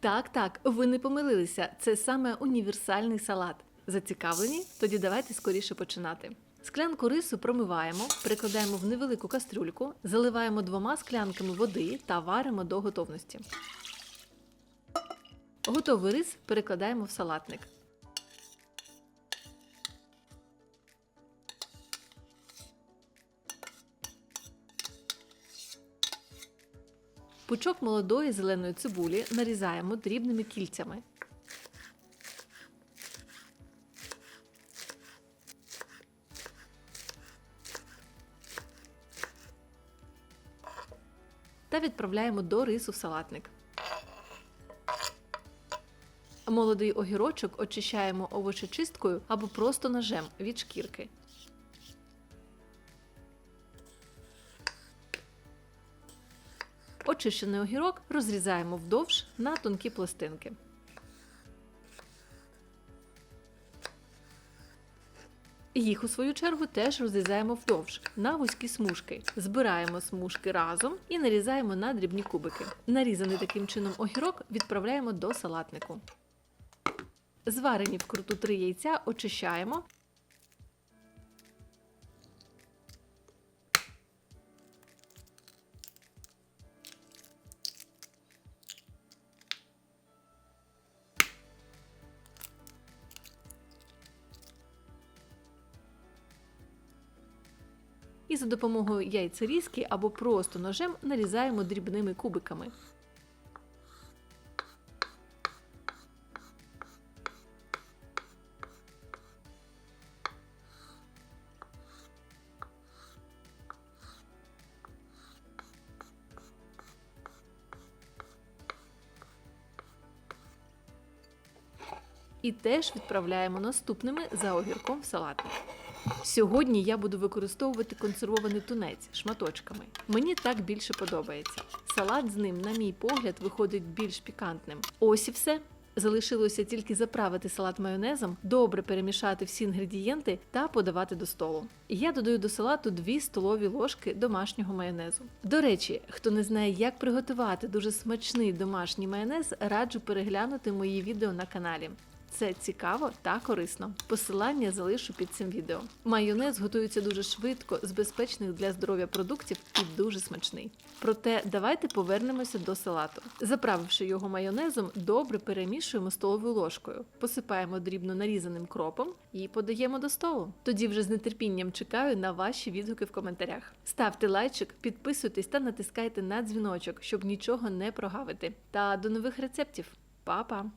Так, так, ви не помилилися. Це саме універсальний салат. Зацікавлені? Тоді давайте скоріше починати. Склянку рису промиваємо, перекладаємо в невелику кастрюльку, заливаємо двома склянками води та варимо до готовності. Готовий рис перекладаємо в салатник. Пучок молодої зеленої цибулі нарізаємо дрібними кільцями. Та відправляємо до рису в салатник. Молодий огірочок очищаємо овочечисткою або просто ножем від шкірки. Очищений огірок розрізаємо вдовж на тонкі пластинки. Їх, у свою чергу, теж розрізаємо вдовж на вузькі смужки. Збираємо смужки разом і нарізаємо на дрібні кубики. Нарізаний таким чином огірок відправляємо до салатнику. Зварені вкруту три яйця очищаємо. І за допомогою яйцерізки або просто ножем нарізаємо дрібними кубиками. І теж відправляємо наступними за огірком в салатник. Сьогодні я буду використовувати консервований тунець шматочками. Мені так більше подобається. Салат з ним, на мій погляд, виходить більш пікантним. Ось і все. Залишилося тільки заправити салат майонезом, добре перемішати всі інгредієнти та подавати до столу. Я додаю до салату 2 столові ложки домашнього майонезу. До речі, хто не знає, як приготувати дуже смачний домашній майонез, раджу переглянути мої відео на каналі. Це цікаво та корисно. Посилання залишу під цим відео. Майонез готується дуже швидко, з безпечних для здоров'я продуктів і дуже смачний. Проте давайте повернемося до салату. Заправивши його майонезом, добре перемішуємо столовою ложкою, посипаємо дрібно нарізаним кропом і подаємо до столу. Тоді вже з нетерпінням чекаю на ваші відгуки в коментарях. Ставте лайчик, підписуйтесь та натискайте на дзвіночок, щоб нічого не прогавити. Та до нових рецептів. Па-па!